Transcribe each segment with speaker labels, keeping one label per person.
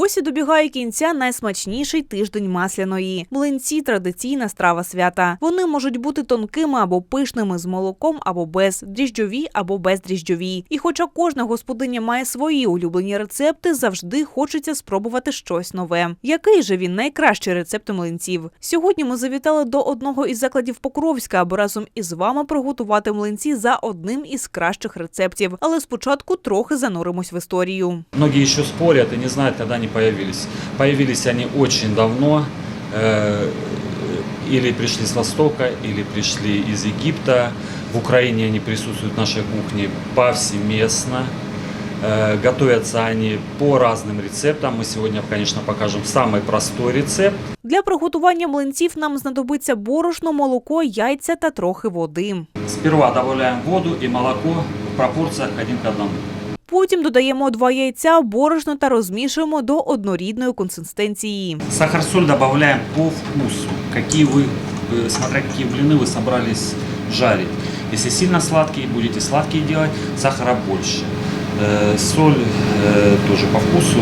Speaker 1: Ось і добігає кінця найсмачніший тиждень масляної. Млинці традиційна страва свята. Вони можуть бути тонкими або пишними з молоком або без, дріжджові або бездріжджові. І хоча кожна господиня має свої улюблені рецепти, завжди хочеться спробувати щось нове. Який же він найкращий рецепт млинців? Сьогодні ми завітали до одного із закладів Покровська, аби разом із вами приготувати млинці за одним із кращих рецептів. Але спочатку трохи зануримось в історію.
Speaker 2: Многие еще спорят и не знают, когда они появились. Появились они очень давно, э, или пришли с Востока, или пришли из Египта. В Украине они присутствуют в нашей кухне повсеместно. Э, Готовятся они по разным рецептам. Мы сегодня, конечно, покажем самый простой рецепт.
Speaker 1: Для приготування млинців нам знадобиться борошно, молоко, яйця та трохи води.
Speaker 2: Сперва добавляем воду и молоко в пропорциях один к одному.
Speaker 1: Потім додаємо два яйця, борошно та розмішуємо до однорідної консистенції.
Speaker 2: Сахар, соль добавляем по вкусу. Какие вы, э, смотря какие блины вы собрались жарить. Если сильно сладкие, будете сладкие делать, сахара больше. Э, Соль э, тоже по вкусу,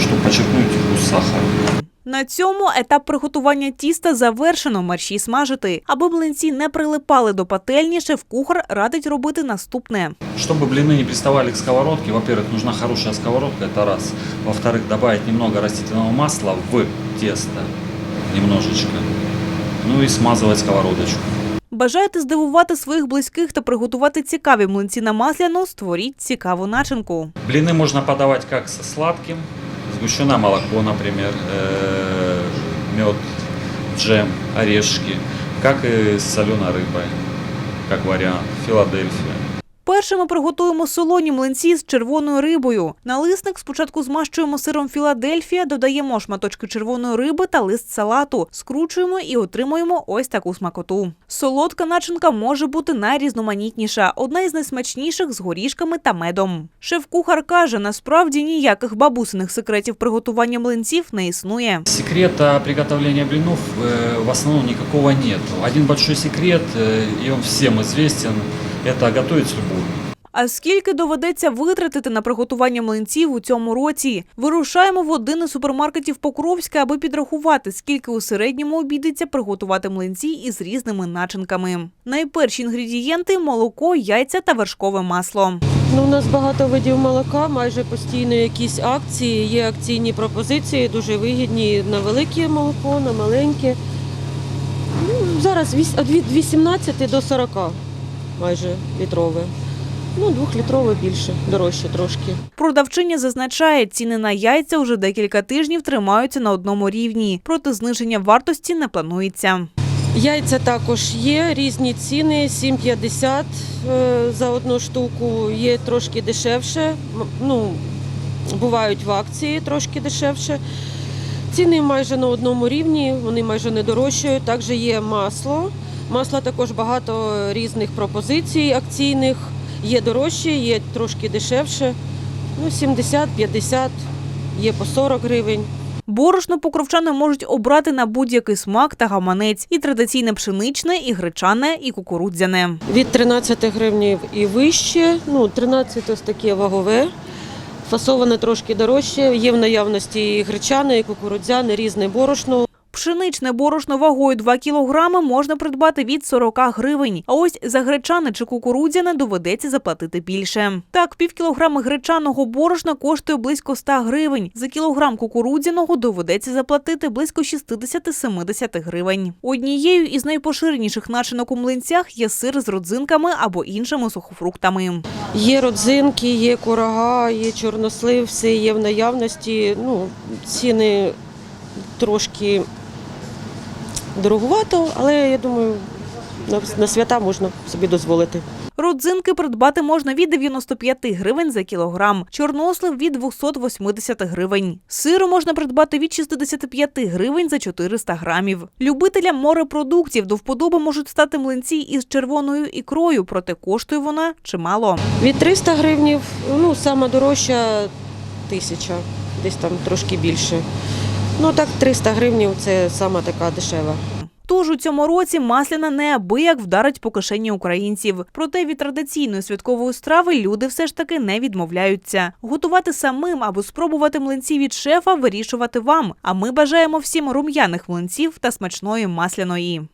Speaker 2: чтобы подчеркнуть вкус сахара.
Speaker 1: На цьому етап приготування тіста завершено. Мерші смажити. Аби млинці не прилипали до пательні, шеф-кухар радить робити наступне.
Speaker 2: Чтобы блины не приставали к сковородке, во-первых, нужна хорошая сковородка, это раз. Во-вторых, добавить немного растительного масла в тесто, немножечко. Ну и смазывать сковородочку.
Speaker 1: Бажаєте здивувати своїх близьких та приготувати цікаві млинці на масляну? Створіть цікаву начинку.
Speaker 2: Блины можно подавать как со сладким, сгущенное молоко, например, мед, джем, орешки, как и с соленой рыбой, как вариант, Филадельфия.
Speaker 1: Першими приготуємо солоні млинці з червоною рибою. Налисник спочатку змащуємо сиром Філадельфія, додаємо шматочки червоної риби та лист салату, скручуємо і отримуємо ось таку смакоту. Солодка начинка може бути найрізноманітніша, одна із найсмачніших з горішками та медом. Шеф-кухар каже, насправді ніяких бабусиних секретів приготування млинців не існує.
Speaker 2: Секрета приготовления блинов э, в основном никакого нет. Один большой секрет, э, и он всем это готовить с.
Speaker 1: А скільки доведеться витратити на приготування млинців у цьому році? Вирушаємо в один із супермаркетів Покровська, аби підрахувати, скільки у середньому обійдеться приготувати млинці із різними начинками. Найперші інгредієнти молоко, яйця та вершкове масло.
Speaker 3: Ну, у нас багато видів молока, майже постійно якісь акції. Є акційні пропозиції, дуже вигідні на велике молоко, на маленьке. Ну, зараз від 18 до 40 майже літрове. Ну, двохлітрове більше, дорожче трошки.
Speaker 1: Продавчиня зазначає, ціни на яйця уже декілька тижнів тримаються на одному рівні, проте зниження вартості не планується.
Speaker 3: Яйця також є, різні ціни, 7,50 е, за одну штуку, є трошки дешевше. Ну, бувають в акції трошки дешевше. Ціни майже на одному рівні, вони майже не дорожчають. Також є масло. Масла також багато різних пропозицій акційних. Є дорожче, є трошки дешевше. Ну, 70-50, є по 40 гривень.
Speaker 1: Борошно покровчани можуть обрати на будь-який смак та гаманець – і традиційне пшеничне, і гречане, і кукурудзяне.
Speaker 3: Від 13 гривнів і вище. Ну, 13 ось таке вагове. Фасоване трошки дорожче. Є в наявності і гречане, і кукурудзяне, різне борошно.
Speaker 1: Пшеничне борошно вагою 2 кілограми можна придбати від 40 гривень. А ось за гречане чи кукурудзяне доведеться заплатити більше. Так, пів кілограми гречаного борошна коштує близько 100 гривень. За кілограм кукурудзяного доведеться заплатити близько 60-70 гривень. Однією із найпоширеніших начинок у млинцях є сир з родзинками або іншими сухофруктами.
Speaker 3: Є родзинки, є курага, є чорнослив, все є в наявності. Ну, ціни трошки дороговато, але я думаю, на, на свята можна собі дозволити.
Speaker 1: Родзинки придбати можна від 95 гривень за кілограм, чорнослив від 280 гривень. Сиру можна придбати від 65 гривень за 400 грамів. Любителям морепродуктів до вподоби можуть стати млинці із червоною ікрою, проте коштує вона чимало.
Speaker 3: Від 300 гривнів, ну, сама дорожча тисяча, десь там трошки більше. Ну так 300 гривнів це сама така дешева.
Speaker 1: Тож у цьому році масляна неабияк вдарить по кишені українців. Проте від традиційної святкової страви люди все ж таки не відмовляються. Готувати самим або спробувати млинці від шефа вирішувати вам. А ми бажаємо всім рум'яних млинців та смачної масляної.